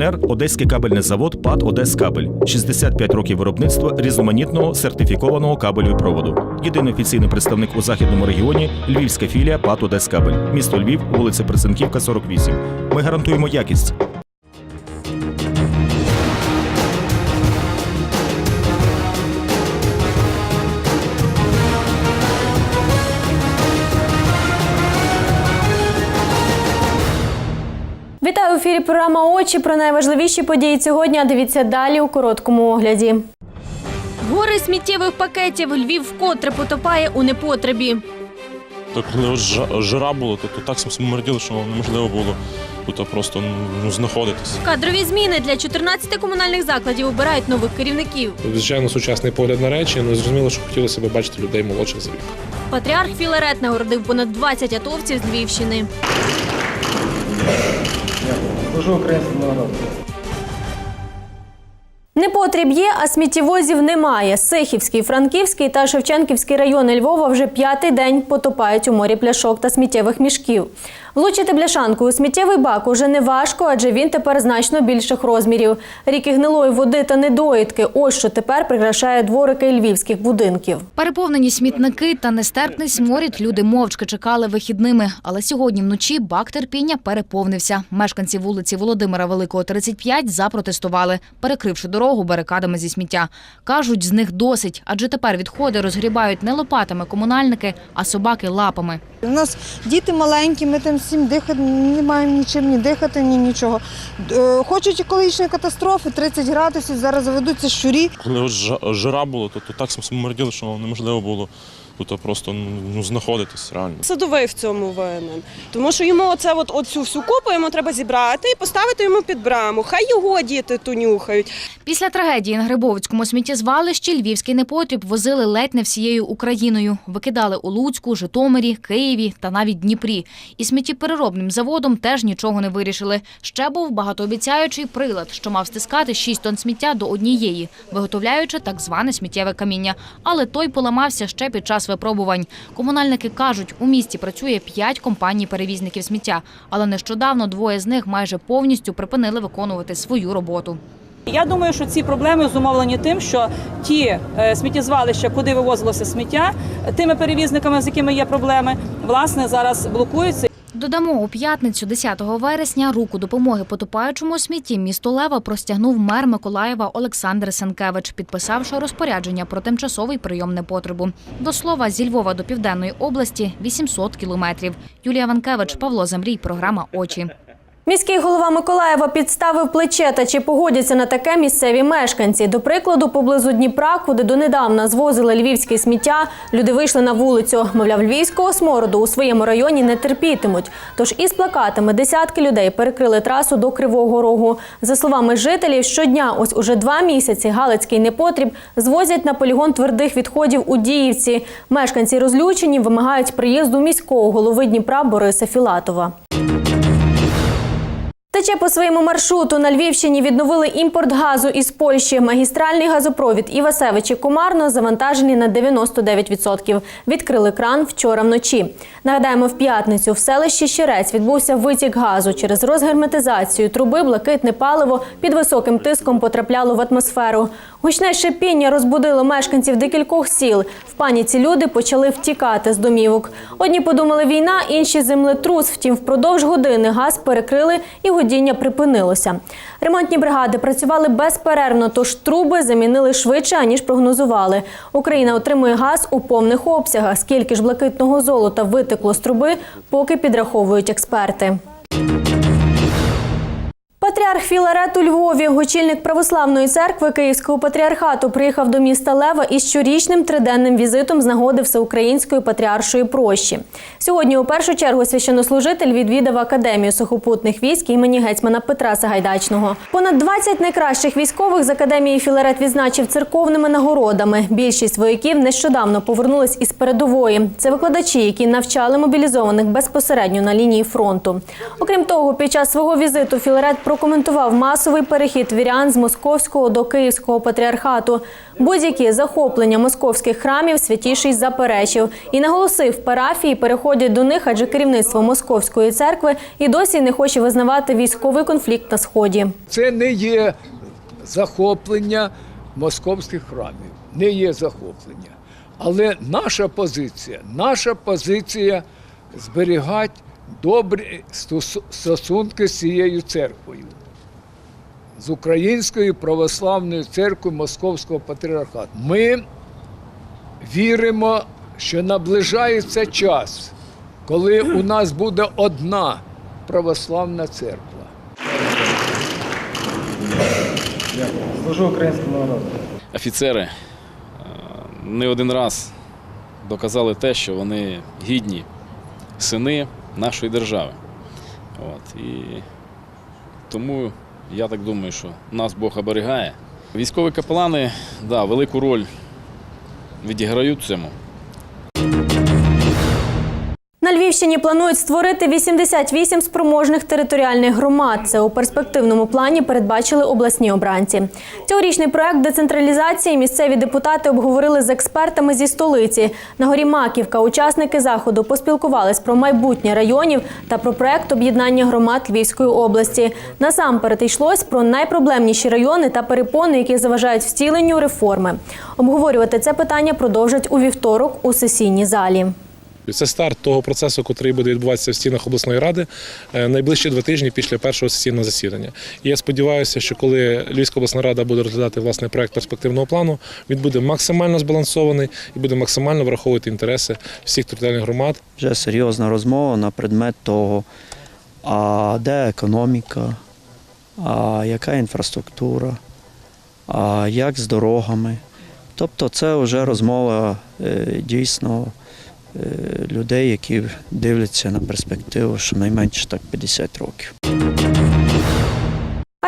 Партнер Одеський кабельний завод ПАД «Одескабель». 65 років виробництва різноманітного сертифікованого кабелю і проводу. Єдиний офіційний представник у західному регіоні Львівська філія ПАД «Одескабель». Місто Львів, вулиця Присенківка, 48. Ми гарантуємо якість. Ефірі. Програма очі про найважливіші події сьогодні. Дивіться далі у короткому огляді. Гори сміттєвих пакетів Львів вкотре потопає у непотребі. То коли от жа- жара було, то, то так смерділо, що неможливо було тут просто ну, знаходитися. Кадрові зміни для 14 комунальних закладів обирають нових керівників. Звичайно, сучасний погляд на речі, але зрозуміло, що хотілося б бачити людей молодших за віком. Патріарх Філарет нагородив понад 20 атовців з Львівщини. Служу українському народу. Непотріб є, а сміттєвозів немає. Сихівський, Франківський та Шевченківський райони Львова вже п'ятий день потопають у морі пляшок та сміттєвих мішків. Влучити бляшанку у сміттєвий бак уже не важко, адже він тепер значно більших розмірів. Ріки гнилої води та недоїдки – ось що тепер прикрашає дворики львівських будинків. Переповнені смітники та нестерпний сморід люди мовчки чекали вихідними. Але сьогодні вночі бак терпіння переповнився. Мешканці вулиці Володимира Великого, 35 запротестували, перекривши дорогу барикадами зі сміття. Кажуть, з них досить, адже тепер відходи розгрібають не лопатами комунальники, а собаки лапами. У нас діти маленькі, ми там всім дихати не маємо нічим ні дихати, ні нічого. Е, Хочуть екологічної катастрофи, 30 градусів, зараз заведуться щурі. Коли от жа- жара було, то, то так смерділо, що неможливо було тут просто ну, знаходитись реально. Садовий в цьому винен. Тому що йому оце от, оцю всю купу йому треба зібрати і поставити йому під браму. Хай його діти ту нюхають. Після трагедії на Грибовицькому сміттєзвалищі львівський непотріб возили ледь не всією Україною. Викидали у Луцьку, Житомирі, Києві та навіть Дніпрі. І сміттєпереробним заводом теж нічого не вирішили. Ще був багатообіцяючий прилад, що мав стискати 6 тонн сміття до однієї, виготовляючи так зване сміттєве каміння. Але той поламався ще під час випробувань. Комунальники кажуть, у місті працює п'ять компаній-перевізників сміття, але нещодавно двоє з них майже повністю припинили виконувати свою роботу. Я думаю, що ці проблеми зумовлені тим, що ті е, сміттєзвалища, куди вивозилося сміття, тими перевізниками, з якими є проблеми, власне зараз блокуються. Додамо, у п'ятницю, 10 вересня, руку допомоги потопаючому смітті місто Лева простягнув мер Миколаєва Олександр Сенкевич, підписавши розпорядження про тимчасовий прийом непотребу. До слова, зі Львова до Південної області 800 кілометрів. Юлія Ванкевич, Павло Замрій, програма «Очі». Міський голова Миколаєва підставив плече та чи погодяться на таке місцеві мешканці. До прикладу, поблизу Дніпра, куди донедавна звозили львівське сміття, люди вийшли на вулицю. Мовляв, львівського смороду у своєму районі не терпітимуть. Тож із плакатами десятки людей перекрили трасу до Кривого Рогу. За словами жителів, щодня, ось уже два місяці, Галицький непотріб звозять на полігон твердих відходів у Діївці. Мешканці розлючені вимагають приїзду міського голови Дніпра Бориса Філатова. Тече по своєму маршруту на Львівщині відновили імпорт газу із Польщі. Магістральний газопровід Івасевичі Комарно завантажені на 99%. Відкрили кран вчора вночі. Нагадаємо, в п'ятницю в селищі Щерець відбувся витік газу. Через розгерметизацію труби блакитне паливо під високим тиском потрапляло в атмосферу. Гучне шипіння розбудило мешканців декількох сіл. В паніці люди почали втікати з домівок. Одні подумали війна, інші землетрус. Втім, впродовж години газ перекрили і годіння припинилося. Ремонтні бригади працювали безперервно, тож труби замінили швидше, аніж прогнозували. Україна отримує газ у повних обсягах. Скільки ж блакитного золота витекло з труби, поки підраховують експерти. Патріарх Філарет у Львові, очільник православної церкви Київського патріархату, приїхав до міста Лева із щорічним триденним візитом з нагоди Всеукраїнської патріаршої прощі. Сьогодні у першу чергу священнослужитель відвідав академію сухопутних військ імені гетьмана Петра Сагайдачного. Понад 20 найкращих військових з академії Філарет відзначив церковними нагородами. Більшість вояків нещодавно повернулись із передової. Це викладачі, які навчали мобілізованих безпосередньо на лінії фронту. Окрім того, під час свого візиту Філарет прокоментував аргументував масовий перехід вірян з московського до київського патріархату. Будь-які захоплення московських храмів святіший заперечив і наголосив, парафії переходять до них, адже керівництво московської церкви і досі не хоче визнавати військовий конфлікт на сході. Це не є захоплення московських храмів, не є захоплення. Але наша позиція, наша позиція зберігати добрі стосунки з цією церквою, з Українською православною церквою Московського патріархату. Ми віримо, що наближається час, коли у нас буде одна православна церква. Служу українському народу. офіцери е, не один раз доказали те, що вони гідні сини нашої держави. От. І тому я так думаю, що нас Бог оберігає. Військові капелани да, велику роль відіграють цьому. На планують створити 88 спроможних територіальних громад. Це у перспективному плані передбачили обласні обранці. Цьогорічний проект децентралізації місцеві депутати обговорили з експертами зі столиці. На горі Маківка учасники заходу поспілкувались про майбутнє районів та про проект об'єднання громад Львівської області. Насамперед йшлось про найпроблемніші райони та перепони, які заважають втіленню реформи. Обговорювати це питання продовжать у вівторок у сесійній залі. Це старт того процесу, який буде відбуватися в стінах обласної ради е, найближчі два тижні після першого сесійного засідання. І я сподіваюся, що коли Львівська обласна рада буде розглядати власне проект перспективного плану, він буде максимально збалансований і буде максимально враховувати інтереси всіх територіальних громад. Вже серйозна розмова на предмет того, а де економіка, а яка інфраструктура, а як з дорогами. Тобто це вже розмова е, дійсно людей, які дивляться на перспективу, щонайменше так 50 років.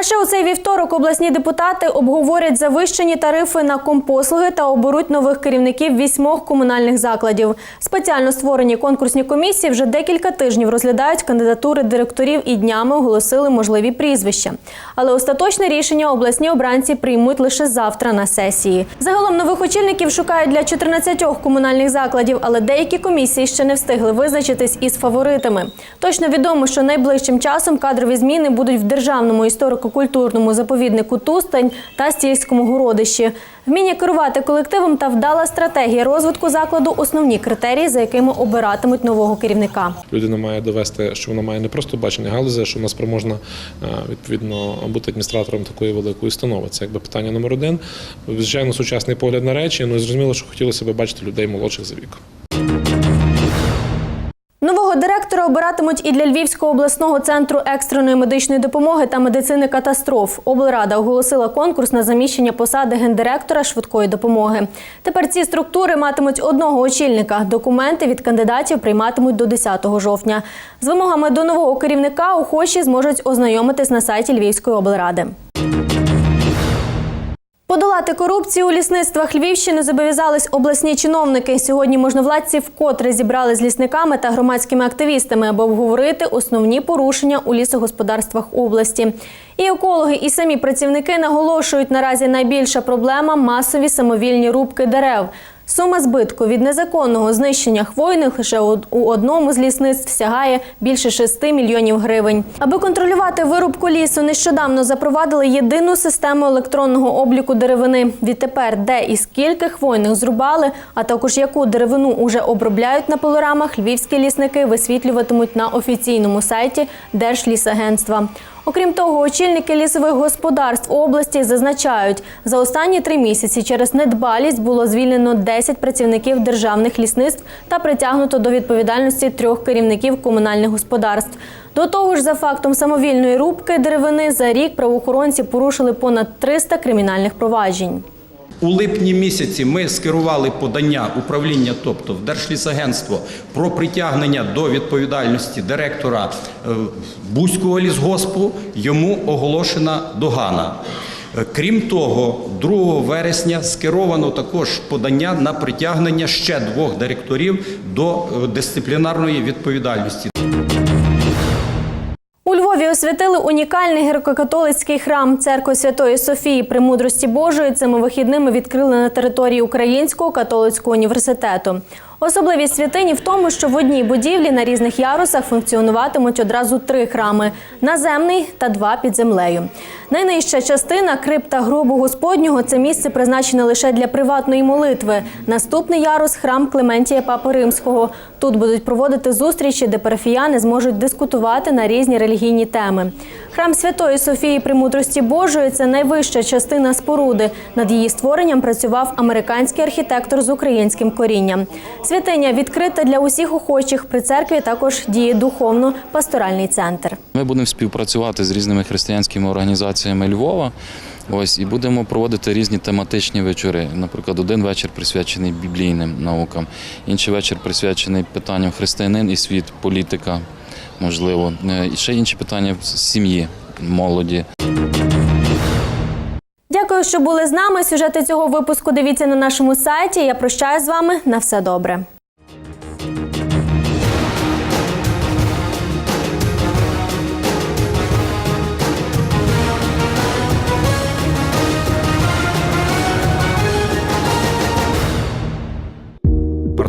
А ще у цей вівторок обласні депутати обговорять завищені тарифи на компослуги та оберуть нових керівників вісьмох комунальних закладів. Спеціально створені конкурсні комісії вже декілька тижнів розглядають кандидатури директорів і днями оголосили можливі прізвища. Але остаточне рішення обласні обранці приймуть лише завтра на сесії. Загалом нових очільників шукають для 14 комунальних закладів, але деякі комісії ще не встигли визначитись із фаворитами. Точно відомо, що найближчим часом кадрові зміни будуть в державному історико-культурному заповіднику Тустань та Стільському городищі. Вміння керувати колективом та вдала стратегія розвитку закладу основні критерії, за якими обиратимуть нового керівника. Людина має довести, що вона має не просто бачення галузі, що вона спроможна е, відповідно бути адміністратором такої великої установи. Це якби питання номер один. Звичайно, сучасний погляд на речі. Ну і зрозуміло, що хотілося б бачити людей молодших за віком. Директора обиратимуть і для Львівського обласного центру екстреної медичної допомоги та медицини катастроф. Облрада оголосила конкурс на заміщення посади гендиректора швидкої допомоги. Тепер ці структури матимуть одного очільника. Документи від кандидатів прийматимуть до 10 жовтня. З вимогами до нового керівника охочі зможуть ознайомитись на сайті Львівської облради. Подолати корупцію у лісництвах Львівщини зобов'язались обласні чиновники. Сьогодні можновладці вкотре зібрали з лісниками та громадськими активістами, аби обговорити основні порушення у лісогосподарствах області. І екологи, і самі працівники наголошують, наразі найбільша проблема масові самовільні рубки дерев. Сума збитку від незаконного знищення хвойних лише у одному з лісництв сягає більше 6 мільйонів гривень. Аби контролювати вирубку лісу, нещодавно запровадили єдину систему електронного обліку деревини. Відтепер, де і скільки хвойних зрубали, а також яку деревину уже обробляють на пилорамах, львівські лісники висвітлюватимуть на офіційному сайті Держлісагентства. Окрім того, очільники лісових господарств області зазначають, за останні три місяці через недбалість було звільнено 10 працівників державних лісництв та притягнуто до відповідальності трьох керівників комунальних господарств. До того ж, за фактом самовільної рубки деревини за рік правоохоронці порушили понад 300 кримінальних проваджень. У липні місяці ми скерували подання управління, тобто в Держлісагентство, про притягнення до відповідальності директора е, Бузького лісгоспу. Йому оголошена догана. Е, Крім того, 2 вересня скеровано також подання на притягнення ще двох директорів до е, дисциплінарної відповідальності. Освятили унікальний греко-католицький храм церкви Святої Софії при мудрості Божої. Цими вихідними відкрили на території Українського католицького університету. Особливість святині в тому, що в одній будівлі на різних ярусах функціонуватимуть одразу три храми наземний та два під землею. Найнижча частина крипта гробу Господнього це місце призначене лише для приватної молитви. Наступний ярус храм Клементія Папи Римського. Тут будуть проводити зустрічі, де парафіяни зможуть дискутувати на різні релігійні теми. Храм Святої Софії Премудрості Божої це найвища частина споруди. Над її створенням працював американський архітектор з українським корінням. Святиня відкрита для усіх охочих. При церкві також діє духовно-пасторальний центр. Ми будемо співпрацювати з різними християнськими організаціями Львова. Ось і будемо проводити різні тематичні вечори. Наприклад, один вечір присвячений біблійним наукам, інший вечір присвячений питанням християнин і світ, політика, можливо, Е, ще інші питання сім'ї, молоді. Дякую, що були з нами. Сюжети цього випуску дивіться на нашому сайті. Я прощаю з вами. На все добре.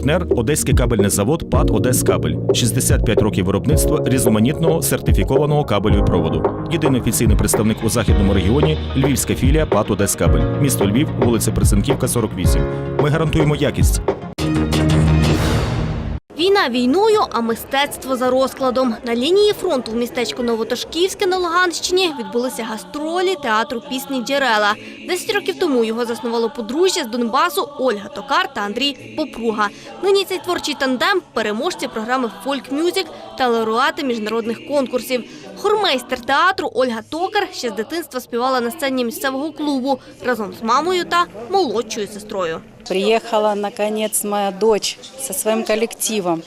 Партнер Одеський кабельний завод ПАТ «Одескабель». 65 років виробництва різноманітного сертифікованого кабелю і проводу. Єдиний офіційний представник у західному регіоні Львівська філія ПАТ «Одескабель». Місто Львів, вулиця Присенківка, 48. Ми гарантуємо якість. Війна війною, а мистецтво за розкладом. На лінії фронту в містечку Новотошківське на Луганщині відбулися гастролі театру пісні «Джерела». Десять років тому його заснувало подружжя з Донбасу Ольга Токар та Андрій Попруга. Нині цей творчий тандем – переможці програми «Фольк Мюзик» та лауреати міжнародних конкурсів. Хормейстер театру Ольга Токар ще з дитинства співала на сцені місцевого клубу разом з мамою та молодшою сестрою. Приехала, наконец, моя дочь со своим коллективом.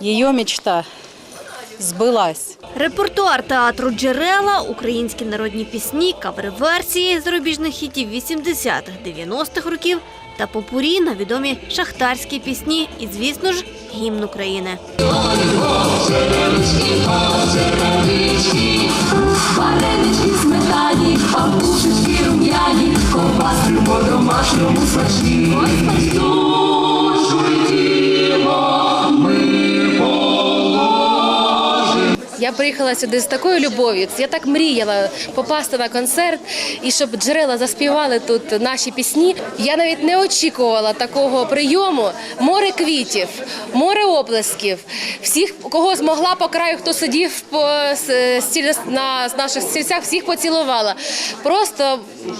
Ее мечта сбылась. Репертуар театру «Джерела», українські народні пісні, кавер-версії зарубіжних хітів 80-х, 90-х років та попурі на відомі шахтарські пісні і, звісно ж, гімн України. Варенички, сметані, ковбаски по-домашньому смачні. Приїхала сюди з такою любов'ю. Я так мріяла попасти на концерт і щоб джерела заспівали тут наші пісні. Я навіть не очікувала такого прийому. Море квітів, море оплесків. Всіх, кого змогла по краю, хто сидів по на наших стільцях, всіх поцілувала. Просто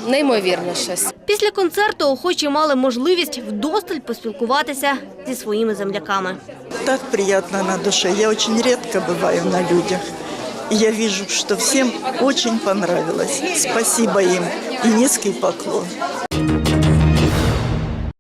неймовірно щось. Після концерту охочі мали можливість вдосталь поспілкуватися зі своїми земляками. Так приятно на душе. Я очень редко бываю на людях. И я вижу, что всем очень понравилось. Спасибо им и низкий поклон.